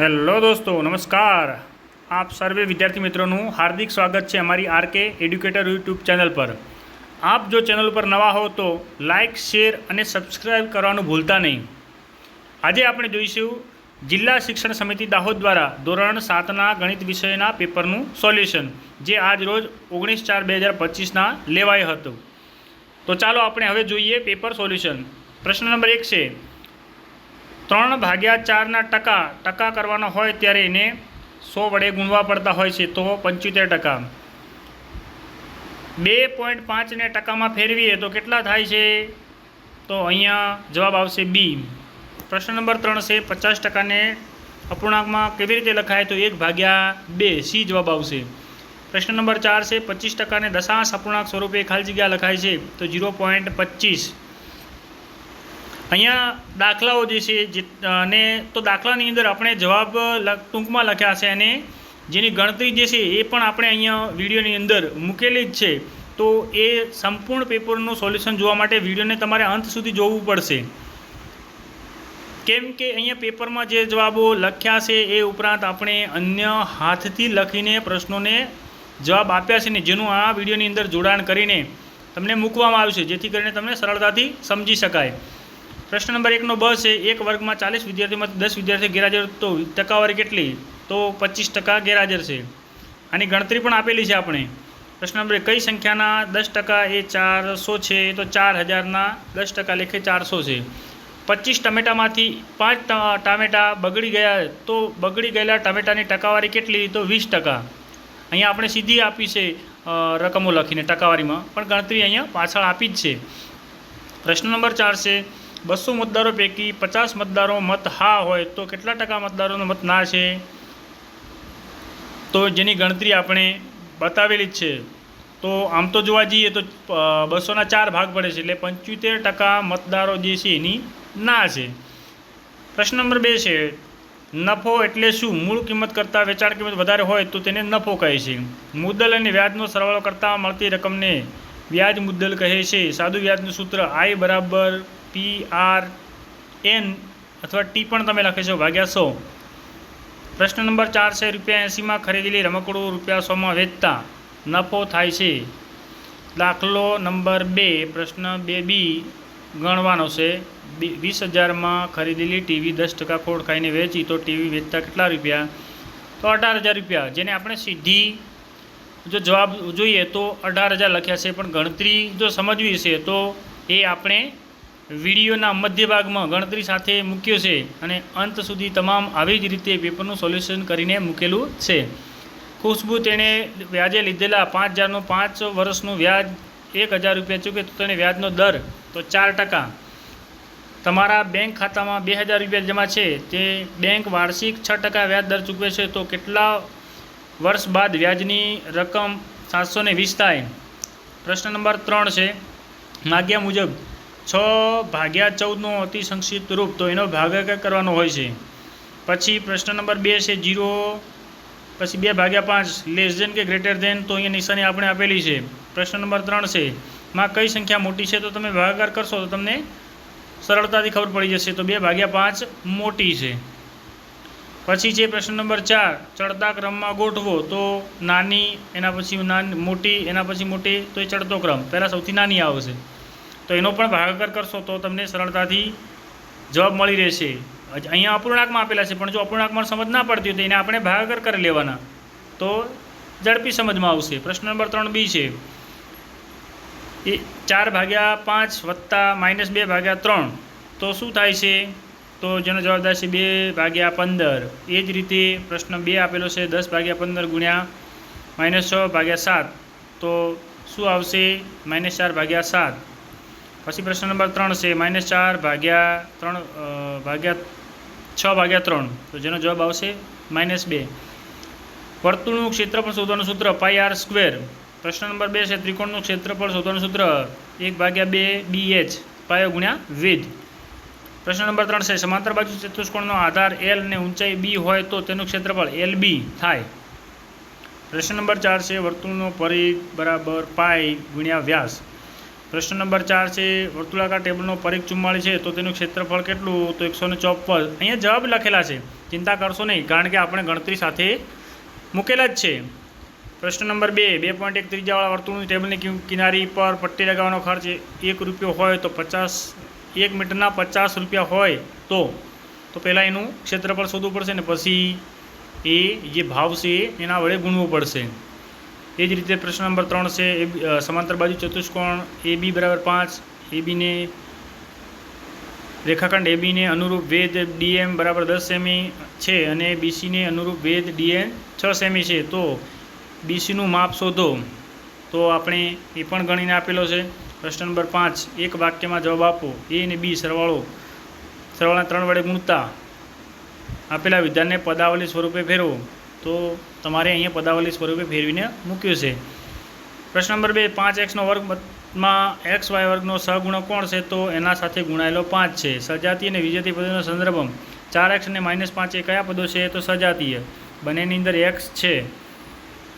Hello દોસ્તો, નમસ્કાર. આપ સર્વે વિદ્યાર્થી મિત્રોનું હાર્દિક સ્વાગત છે અમારી આરકે એડ્યુકેટર યુટ્યુબ ચેનલ પર. આપ જો ચેનલ ઉપર નવા હો તો લાઇક શેર અને સબસ્ક્રાઇબ કરવાનું ભૂલતા નહીં. આજે આપણે જોઈશું જિલ્લા શિક્ષણ સમિતિ દાહોદ દ્વારા ધોરણ સાતના ગણિત વિષયના પેપરનું સોલ્યુશન, જે આજ રોજ ઓગણીસ ચાર બે હજાર પચીસના લેવાયું હતું. તો ચાલો આપણે હવે જોઈએ પેપર સોલ્યુશન. પ્રશ્ન નંબર એક છે ત્રણ ભાગ્યા ચારના ટકા ટકા કરવાના હોય ત્યારે એને સો વડે ગુણવા પડતા હોય છે, તો પંચોતેર ટકા. બે પોઈન્ટ પાંચને ટકામાં ફેરવીએ તો કેટલા થાય છે? તો અહીંયા જવાબ આવશે બી. પ્રશ્ન નંબર ત્રણ છે, પચાસ ટકાને અપૂર્ણાંકમાં કેવી રીતે લખાય? તો એક ભાગ્યા બે, સી જવાબ આવશે. પ્રશ્ન નંબર ચાર છે, પચીસ ટકાને દશાંશ અપૂર્ણાંક સ્વરૂપે ખાલી જગ્યા લખાય છે, તો ઝીરો પોઈન્ટ પચીસ. અહીંયા દાખલાઓ જે છે, જે, અને તો દાખલાની અંદર આપણે જવાબ ટૂંકમાં લખ્યા છે અને જેની ગણતરી જે છે, એ પણ આપણે અહીંયા વિડીયોની અંદર મૂકેલી જ છે. તો એ સંપૂર્ણ પેપરનું સોલ્યુશન જોવા માટે વિડીયોને તમારે અંત સુધી જોવું પડશે. કેમ કે અહીંયા પેપરમાં જે જવાબો લખ્યા છે, એ ઉપરાંત આપણે અન્ય હાથથી લખીને પ્રશ્નોને જવાબ આપ્યા છે ને, જેનું આ વિડીયોની અંદર જોડાણ કરીને તમને મૂકવામાં આવ્યું છે, જેથી કરીને તમને સરળતાથી સમજી શકાય. પ્રશ્ન નંબર એકનો બ છે, એક વર્ગમાં ચાલીસ વિદ્યાર્થીમાંથી દસ વિદ્યાર્થી ગેરહાજર તો ટકાવારી કેટલી? તો પચીસ ટકા ગેરહાજર છે. આની ગણતરી પણ આપેલી છે આપણે. પ્રશ્ન નંબર કઈ સંખ્યાના દસ ટકા એ ચારસો છે? તો ચાર હજારના દસ ટકા લેખે ચારસો છે. પચીસ ટમેટામાંથી પાંચ ટામેટા બગડી ગયા, તો બગડી ગયેલા ટમેટાની ટકાવારી કેટલી? તો વીસ ટકા. અહીંયા આપણે સીધી આપી છે રકમો લખીને ટકાવારીમાં. પણ ગણતરી અહીંયા પાછળ આપી જ છે. પ્રશ્ન નંબર ચાર છે બસો મતદારો પૈકી પચાસ મતદારો મત હા હોય તો કેટલા ટકા મતદારોનો મત ના છે? તો જેની ગણતરી આપણે બતાવેલી જ છે. તો આમ તો જોવા જઈએ તો બસોના ચાર ભાગ પડે છે એટલે પંચોતેર ટકા મતદારો જે છે એની ના છે. પ્રશ્ન નંબર બે છે, નફો એટલે શું? મૂળ કિંમત કરતાં વેચાણ કિંમત વધારે હોય તો તેને નફો કહે છે. મુદ્દલ અને વ્યાજનો સરવાળો કરતાં મળતી રકમને વ્યાજ મુદ્દલ કહે છે. સાદું વ્યાજનું સૂત્ર આઈ બરાબર પી આર એન અથવા ટી પણ તમે લખી શકો, ભાગ્યા સો. પ્રશ્ન નંબર ચાર છે, રૂપિયા એંસીમાં ખરીદેલી રમકડું રૂપિયા સોમાં વેચતા નફો થાય છે. દાખલો નંબર બે, પ્રશ્ન બે બી ગણવાનો છે. વીસ હજારમાં ખરીદેલી ટીવી દસ ટકા ખોડ ખાઈને વેચી તો ટીવી વેચતા કેટલા રૂપિયા? તો અઢાર હજાર રૂપિયા. જેને આપણે સીધી જો જવાબ જોઈએ તો અઢાર હજાર લખ્યા છે, પણ ગણતરી જો સમજવી છે તો એ આપણે વિડીયોના મધ્ય ભાગમાં ગણતરી સાથે મૂક્યો છે અને અંત સુધી તમામ આવી જ રીતે પેપરનું સોલ્યુશન કરીને મૂકેલું છે. ખુશ્બુ તેણે વ્યાજે લીધેલા પાંચ હજારનું પાંચ વર્ષનું વ્યાજ એક હજાર રૂપિયા ચૂકે તો તેને વ્યાજનો દર તો ચાર ટકા. તમારા બેંક ખાતામાં બે હજાર રૂપિયા જમા છે. તે બેંક વાર્ષિક છ ટકા વ્યાજ દર ચૂકવે છે તો કેટલા વર્ષ બાદ વ્યાજની રકમ સાતસો વીસ થાય? પ્રશ્ન નંબર ત્રણ છે. માગ્યા મુજબ છ ભાગ્યા ચૌદનો અતિ સંક્ષિપ્ત રૂપ તો એનો ભાગાકાર કરવાનો હોય છે? પછી પ્રશ્ન નંબર બે છે જીરો, પછી બે ભાગ્યા પાંચ લેસ દેન કે ગ્રેટર ધેન તો અહીંયા નિશાની આપણે આપેલી છે. પ્રશ્ન નંબર ત્રણ છે, માં કઈ સંખ્યા મોટી છે તો તમે ભાગાકાર કરશો તો તમને સરળતાથી ખબર પડી જશે. તો બે ભાગ્યા પાંચ મોટી છે. પછી છે પ્રશ્ન નંબર ચાર, ચડતા ક્રમમાં ગોઠવો તો નાની, એના પછી નાની, મોટી, એના પછી મોટી, તો એ ચડતો ક્રમ. પહેલાં સૌથી નાની આવશે. તો એનો પણ ભાગાકાર કરશો તો તમને સરળતાથી જવાબ મળી રહેશે. અહીંયા અપૂર્ણાંકમાં આપેલા છે, પણ જો અપૂર્ણાંકમાં સમજ ના પડતી હોય તો એને આપણે ભાગાકાર કરી લેવાના, તો ઝડપી સમજમાં આવશે. પ્રશ્ન નંબર ત્રણ બી છે. એ ચાર ભાગ્યા પાંચ વત્તા માઇનસ બે ભાગ્યા ત્રણ, તો શું થાય છે? તો જેનો જવાબદાર છે બે ભાગ્યા પંદર. એ જ રીતે પ્રશ્ન બે આપેલો છે, દસ ભાગ્યા પંદર ગુણ્યા માઇનસ છ ભાગ્યા સાત, તો શું આવશે? માઇનસ ચાર ભાગ્યા સાત. પછી પ્રશ્ન નંબર ત્રણ છે માઇનસ ચાર ભાગ્યા ત્રણ ભાગ્યા છ ભાગ્યા ત્રણ. તો જેનો જવાબ આવશે માઇનસ બે. વર્તુળનું ક્ષેત્રફળ શોધવાનું સૂત્ર પાઈ આર સ્ક્વેર પ્રશ્ન નંબર બે છે, ત્રિકોણનું ક્ષેત્રફળ શોધવાનું સૂત્ર એક ભાગ્યા બે બી એચ પાયો ગુણ્યા વેધ પ્રશ્ન નંબર ત્રણ છે, સમાંતર બાજુ ચતુષ્કોણનો આધાર એલ અને ઊંચાઈ બી હોય તો તેનું ક્ષેત્રફળ એલ બી થાય. પ્રશ્ન નંબર ચાર છે, વર્તુળનો પરિઘ બરાબર પાઈ ગુણ્યા વ્યાસ. પ્રશ્ન નંબર ચાર છે, વર્તુળાકાર ટેબલનો પરિઘ ચુમ્માળી છે, તો તેનું ક્ષેત્રફળ કેટલું? તો એકસો ને ચોપન અહીંયા જવાબ લખેલા છે. ચિંતા કરશો નહીં, કારણ કે આપણે ગણતરી સાથે મૂકેલા જ છે. પ્રશ્ન નંબર બે બે પોઈન્ટ એક ત્રીજાવાળા વર્તુળની ટેબલની કિનારી પર પટ્ટી લગાવવાનો ખર્ચ એક રૂપિયો હોય તો પચાસ, એક મીટરના પચાસ રૂપિયા હોય તો તો પહેલાં એનું ક્ષેત્રફળ શોધવું પડશે ને પછી એ જે ભાવ છે એના વડે ગુણવું પડશે. એ જ રીતે પ્રશ્ન નંબર ત્રણ છે, એ સમાંતર બાજુ ચતુષ્કોણ એ બી બરાબર પાંચ, એ બીને રેખાખંડ એ બીને અનુરૂપ વેદ ડીએમ બરાબર દસ સેમી છે અને બીસીને અનુરૂપ વેદ ડીએમ છ સેમી છે. તો બીસીનું માપ શોધો. તો આપણે એ પણ ગણીને આપેલો છે. પ્રશ્ન નંબર પાંચ, એક વાક્યમાં જવાબ આપો. એ અને બી સરવાળો. સરવાળા ત્રણ વડે ગુણતા. આપેલા વિધાનને પદાવલી સ્વરૂપે ફેરવો. તો તમારે અહીંયા પદાવલી સ્વરૂપે ફેરવીને મૂક્યું છે. પ્રશ્ન નંબર બે, પાંચ એક્સનો વર્ગમાં એક્સ વાય વર્ગનો સહગુણક કોણ છે? તો એના સાથે ગુણાયેલો પાંચ છે. સજાતીય અને વિજેતી પદોનો સંદર્ભમ ચાર એક્સ અને માઇનસ પાંચ એ કયા પદો છે? તો સજાતીય. બંનેની અંદર એક્સ છે.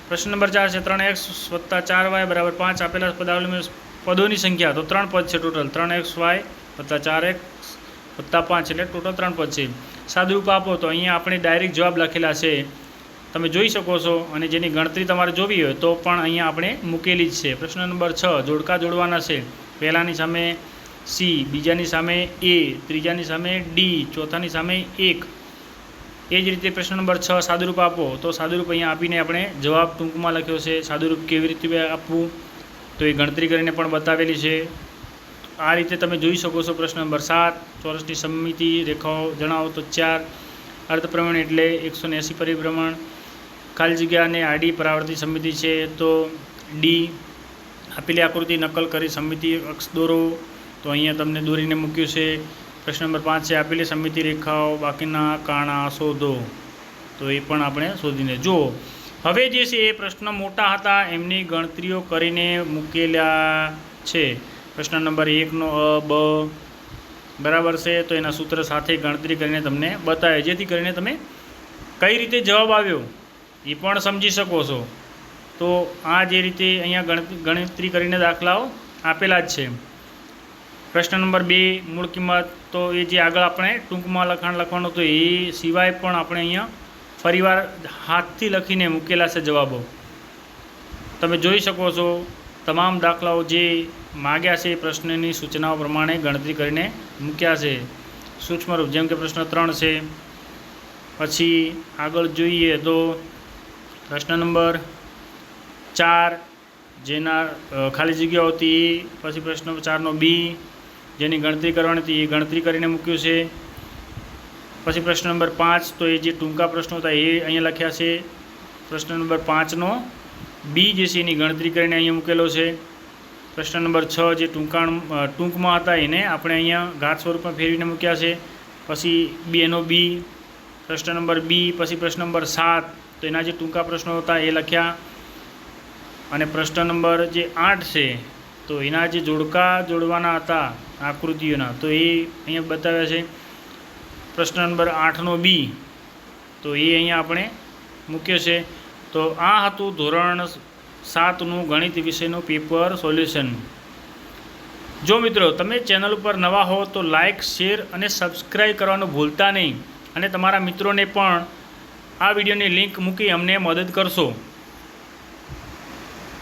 પ્રશ્ન નંબર ચાર છે, ત્રણ એક્સ વત્તા ચાર વાય બરાબર પાંચ આપેલા પદાવલી પદોની સંખ્યા. તો ત્રણ પદ છે ટોટલ. ત્રણ એક્સ વાય વત્તા ચાર એક્સ વત્તા પાંચ એટલે ટોટલ ત્રણ પદ છે. સાદુરૂપ આપો તો અહીંયા આપણે ડાયરેક્ટ જવાબ લખેલા છે. તમે જોઈ શકો છો અને જેની ગણતરી તમારે જોવી હોય તો પણ અહીંયા આપણે મૂકેલી જ છે. પ્રશ્ન નંબર છ, જોડકા જોડવાના છે. પહેલાંની સામે સી બીજાની સામે એ ત્રીજાની સામે ડી ચોથાની સામે એક. એ જ રીતે પ્રશ્ન નંબર છ, સાદુરૂપ આપો. તો સાદુરૂપ અહીંયા આપીને આપણે જવાબ ટૂંકમાં લખ્યો છે. સાદુરૂપ કેવી રીતે આપવું? તો એ ગણતરી કરીને પણ બતાવેલી છે. આ રીતે તમે જોઈ શકો છો પ્રશ્ન નંબર સાત, ચોરસની સમમિતિ રેખાઓ જણાવો તો ચાર. અર્ધપ્રમાણ એટલે એકસો એંસી પરિભ્રમણ. ખાલી જગ્યા અને આડી પરાવર્તી સમિતિ છે, તો ડી આપેલી આકૃતિ નકલ કરી સમિતિ અક્ષ દોરો. તો અહીંયા તમને દોરીને મૂક્યું છે. પ્રશ્ન નંબર પાંચ છે, આપેલી સમિતિ રેખાઓ બાકીના કાણા શોધો. તો એ પણ આપણે શોધીને જુઓ. હવે જે છે એ પ્રશ્ન મોટા હતા, એમની ગણતરીઓ કરીને મૂકેલા છે. પ્રશ્ન નંબર એકનો અ, બ બરાબર છે, તો એના સૂત્ર સાથે ગણતરી કરીને તમને બતાવે જેથી કરીને તમે કઈ રીતે જવાબ આવ્યો? એ પણ સમજી શકો છો. તો આ જે રીતે અહીંયા ગણતરી ગણતરી કરીને દાખલાઓ આપેલા જ છે. પ્રશ્ન નંબર બે, મૂળ કિંમત. તો એ જે આગળ આપણે ટૂંકમાં લખાણ લખવાનું હતું એ સિવાય પણ આપણે અહીંયા ફરીવાર હાથથી લખીને મૂકેલા છે જવાબો. તમે જોઈ શકો છો, તમામ દાખલાઓ જે માગ્યા છે એ પ્રશ્નની સૂચનાઓ પ્રમાણે ગણતરી કરીને મૂક્યા છે. સૂક્ષ્મરૂપ, જેમ કે પ્રશ્ન ત્રણ છે. પછી આગળ જોઈએ તો પ્રશ્ન નંબર ચાર, જેના ખાલી જગ્યાઓ હતી પછી પ્રશ્ન ચારનો બી, જેની ગણતરી કરવાની હતી એ ગણતરી કરીને મૂક્યું છે. પછી પ્રશ્ન નંબર પાંચ, તો એ જે ટૂંકા પ્રશ્નો હતા એ અહીંયા લખ્યા છે. પ્રશ્ન નંબર પાંચનો બી જે છે એની ગણતરી કરીને અહીંયા મૂકેલો છે. પ્રશ્ન નંબર છ, જે ટૂંકાણ ટૂંકમાં હતા એને આપણે અહીંયા ઘાત સ્વરૂપમાં ફેરવીને મૂક્યા છે. પછી બી એનો બી, પ્રશ્ન નંબર બી, પછી પ્રશ્ન નંબર સાત તો એના જે ટૂંકા પ્રશ્નો હતા એ લખ્યા. અને પ્રશ્ન નંબર જે આઠ છે, તો એના જે જોડકા જોડવાના હતા આકૃતિઓના, તો એ અહીંયા બતાવ્યા છે. પ્રશ્ન નંબર આઠનો બી, તો એ અહીંયા આપણે મૂક્યો છે. તો આ હતું ધોરણ સાતનું ગણિત વિષયનું પેપર સોલ્યુશન. જો મિત્રો તમે ચેનલ ઉપર નવા હો તો લાઇક શેર અને સબસ્ક્રાઈબ કરવાનું ભૂલતા નહીં. અને તમારા મિત્રોને પણ આ વિડીયોની લિંક મૂકી અમને મદદ કરશો.